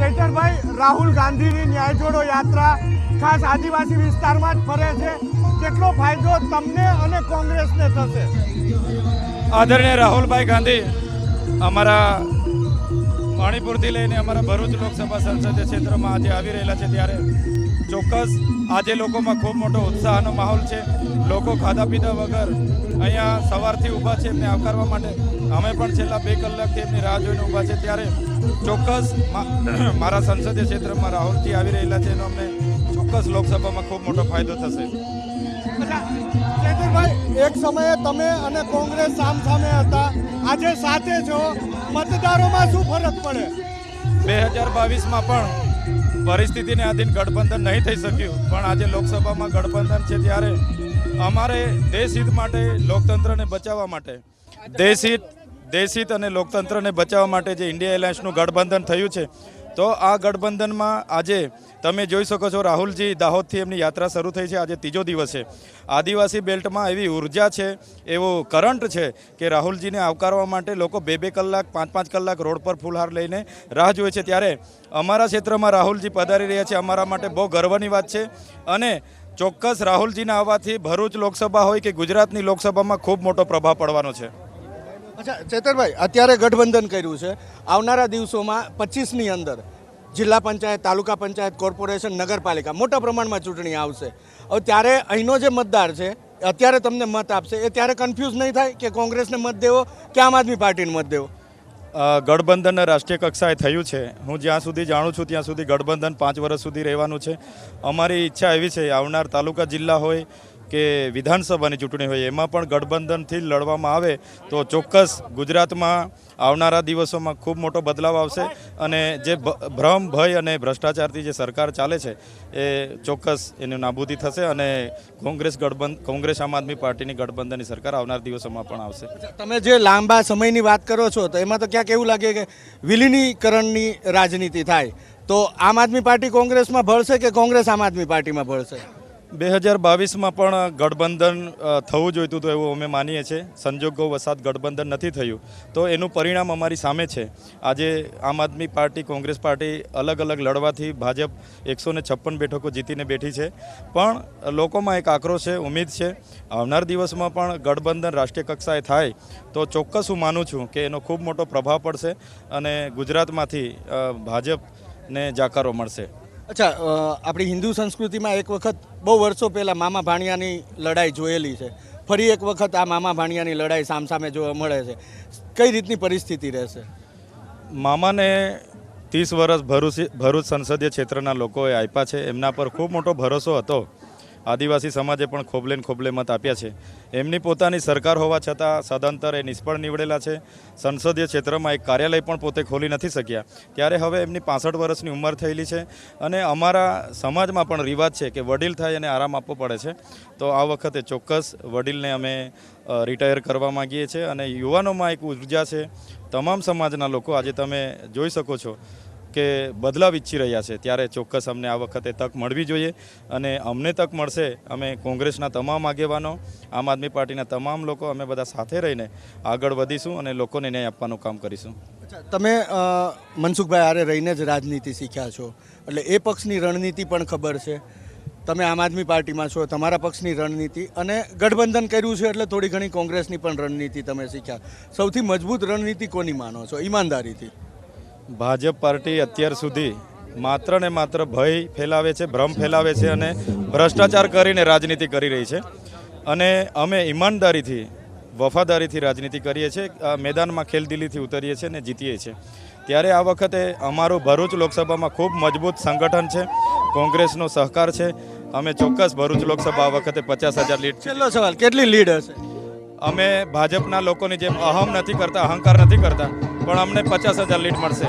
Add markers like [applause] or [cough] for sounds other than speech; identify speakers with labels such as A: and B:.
A: ચૈતરભાઈ રાહુલ ગાંધીની ન્યાય જોડો યાત્રા ખાસ આદિવાસી વિસ્તારમાં જ ફરે છે. કેટલો ફાયદો તમને અને કોંગ્રેસને થશે?
B: આદરણીય રાહુલભાઈ ગાંધી, અમારા મણિપુરથી લઈને અમારા ભરૂચ લોકસભા સંસદીય ક્ષેત્રમાં આજે આવી રહેલા છે ત્યારે ચોક્કસ આજે લોકોમાં ખૂબ મોટો ઉત્સાહનો માહોલ છે. લોકો ખાધા પીધા વગર અહીંયા સવારથી ઊભા છે એમને આવકારવા માટે. અમે પણ છેલ્લા બે કલાકથી એમની રાહ જોઈને ઊભા છે ત્યારે ચોક્કસ [clears throat] મારા સંસદીય ક્ષેત્રમાં રાહુલજી આવી રહેલા છે એનો અમને ચોક્કસ લોકસભામાં ખૂબ મોટો ફાયદો થશે.
A: એક સમયે તમે અને કોંગ્રેસ સામ સામે હતા. આજે સાથે છો. મતદારોમાં શું ફરક પડે?
B: બે હજાર બાવીસમાં પણ પરિસ્થિતિને આધીન ગઠબંધન નહીં થઈ શક્યું. પણ આજે લોકસભામાં ગઠબંધન છે ત્યારે અમારે દેશહિત માટે, લોકતંત્રને બચાવવા માટે દેશહિત દેશહિત અને લોકતંત્રને બચાવવા માટે જે ઇન્ડિયા એલાયન્સનું ગઠબંધન થયું છે તો આ ગઠબંધનમાં આજે તમે જોઈ શકો છો, રાહુલજી દાહોદથી એમની યાત્રા શરૂ થઈ છે. આજે ત્રીજો દિવસ છે. આદિવાસી બેલ્ટમાં એવી ઊર્જા છે, એવો કરંટ છે કે રાહુલજીને આવકારવા માટે લોકો બે બે કલાક, પાંચ પાંચ કલાક રોડ પર ફૂલહાર લઈને રાહ જોવે છે. ત્યારે અમારા ક્ષેત્રમાં રાહુલજી પધારી રહ્યા છે. અમારા માટે બહુ ગર્વની વાત છે. અને ચોક્કસ રાહુલજીના આવવાથી ભરૂચ લોકસભા હોય કે ગુજરાતની લોકસભામાં ખૂબ મોટો પ્રભાવ પડવાનો છે.
A: અચ્છા, ચેતરભાઈ, અત્યારે ગઠબંધન કર્યું છે. આવનારા દિવસોમાં પચીસની અંદર જિલ્લા પંચાયત, તાલુકા પંચાયત, કોર્પોરેશન, નગરપાલિકા મોટા પ્રમાણમાં ચૂંટણી આવશે. હવે ત્યારે અહીંનો જે મતદાર છે, અત્યારે તમને મત આપશે. એ ત્યારે કન્ફ્યુઝ નહીં થાય કે કોંગ્રેસને મત દેવો કે આમ આદમી પાર્ટીને મત દેવો?
B: ગઠબંધન રાષ્ટ્રીય કક્ષાએ થયું છે. હું જ્યાં સુધી જાણું છું, ત્યાં સુધી ગઠબંધન પાંચ વર્ષ સુધી રહેવાનું છે. અમારી ઈચ્છા એવી છે, આવનાર તાલુકા જિલ્લા હોય કે વિધાનસભાની ચૂંટણી હોય, એમાં પણ ગઠબંધનથી લડવામાં આવે તો ચોક્કસ ગુજરાતમાં આવનારા દિવસોમાં ખૂબ મોટો બદલાવ આવશે અને જે ભ્રમ, ભય અને ભ્રષ્ટાચારથી જે સરકાર ચાલે છે, એ ચોક્કસ એની નાબૂદી થશે અને કોંગ્રેસ ગઠબંધ, કોંગ્રેસ આમ આદમી પાર્ટીની ગઠબંધનની સરકાર આવનાર દિવસોમાં પણ આવશે.
A: તમે જે લાંબા સમયની વાત કરો છો, તો એમાં તો ક્યાંક એવું લાગે કે વિલીનીકરણની રાજનીતિ થાય, તો આમ આદમી પાર્ટી કોંગ્રેસમાં ભળશે કે કોંગ્રેસ આમ આદમી પાર્ટીમાં ભળશે?
B: બે હજાર બાવીસમાં પણ ગઠબંધન થવું જોઈતું હતું એવું અમે માનીએ છીએ. સંજોગો વસાત ગઠબંધન નથી થયું. તો એનું પરિણામ અમારી સામે છે. આજે આમ આદમી પાર્ટી, કોંગ્રેસ પાર્ટી અલગ અલગ લડવાથી ભાજપ એકસો ને છપ્પન બેઠકો જીતીને બેઠી છે. પણ લોકોમાં એક આક્રોશ છે, ઉમેદ છે. આવનાર દિવસમાં પણ ગઠબંધન રાષ્ટ્રીય કક્ષાએ થાય તો ચોક્કસ હું માનું છું કે એનો ખૂબ મોટો પ્રભાવ પડશે અને ગુજરાતમાંથી ભાજપને જાકારો મળશે.
A: અચ્છા આપણી હિન્દુ સંસ્કૃતિમાં એક વખત બહુ વર્ષો પહેલાં મામા ભાણિયાની લડાઈ જોયેલી છે. ફરી એક વખત આ મામા ભાણિયાની લડાઈ સામસામે જોવા મળે છે. કઈ રીતની પરિસ્થિતિ રહેશે?
B: મામાને ત્રીસ વર્ષ ભરૂચ ભરૂચ સંસદીય ક્ષેત્રના લોકોએ આપ્યા છે. એમના પર ખૂબ મોટો ભરોસો હતો. આદિવાસી સમાજે પણ ખોબલે ખોબલે મત આપ્યા છે. એમની પોતાની સરકાર હોવા છતાં સદંતર એ નિષ્ફળ નીવડેલા છે. સંસદીય ક્ષેત્રમાં એક કાર્યાલય પણ પોતે ખોલી નથી શક્યા. ત્યારે હવે એમની પાસઠ વર્ષની ઉંમર થયેલી છે અને અમારા સમાજમાં પણ રિવાજ છે કે વડીલ થાય અને આરામ આપવો પડે છે. તો આ વખતે ચોક્કસ વડીલને અમે રિટાયર કરવા માગીએ છીએ અને યુવાનોમાં એક ઊર્જા છે. તમામ સમાજના લોકો આજે તમે જોઈ શકો છો. કે બદલાવ ઈચ્છી રહ્યા છે, ત્યારે ચોક્કસ અમને આ વખતે તક મળવી જોઈએ અને અમને તક મળશે. અમે કોંગ્રેસના તમામ આગેવાનો, આમ આદમી પાર્ટીના તમામ લોકો અમે બધા સાથે રહીને આગળ વધીશું અને લોકોને ન્યાય આપવાનું કામ કરીશું.
A: તમે મનસુખભાઈ આરે રહીને જ રાજનીતિ શીખ્યા છો. એટલે એ પક્ષની રણનીતિ પણ ખબર છે. તમે આમ આદમી પાર્ટીમાં છો, તમારા પક્ષની રણનીતિ અને ગઠબંધન કર્યું છે એટલે થોડી ઘણી કોંગ્રેસની પણ રણનીતિ તમે શીખ્યા. સૌથી મજબૂત રણનીતિ કોની માનો છો? ઈમાનદારીથી.
B: ભાજપ પાર્ટી અત્યાર સુધી માત્ર ને માત્ર ભય ફેલાવે છે ભ્રમ ફેલાવે છે અને ભ્રષ્ટાચાર કરીને રાજનીતિ કરી રહી છે. અને અમે ઈમાનદારીથી વફાદારીથી રાજનીતિ કરીએ છીએ મેદાનમાં ખેલદિલીથી ઉતરીએ છીએ અને જીતીએ છીએ. ત્યારે આ વખતે અમારું ભરૂચ લોકસભામાં ખૂબ મજબૂત સંગઠન છે કોંગ્રેસનો સહકાર છે. અમે ચોક્કસ ભરૂચ લોકસભા આ વખતે પચાસ હજાર લીડ
A: છેલ્લો સવાલ કેટલી લીડ હશે?
B: અમે ભાજપના લોકોની જેમ અહમ નથી કરતા અહંકાર નથી કરતા પણ અમને પચાસ હજાર લીડ મળશે.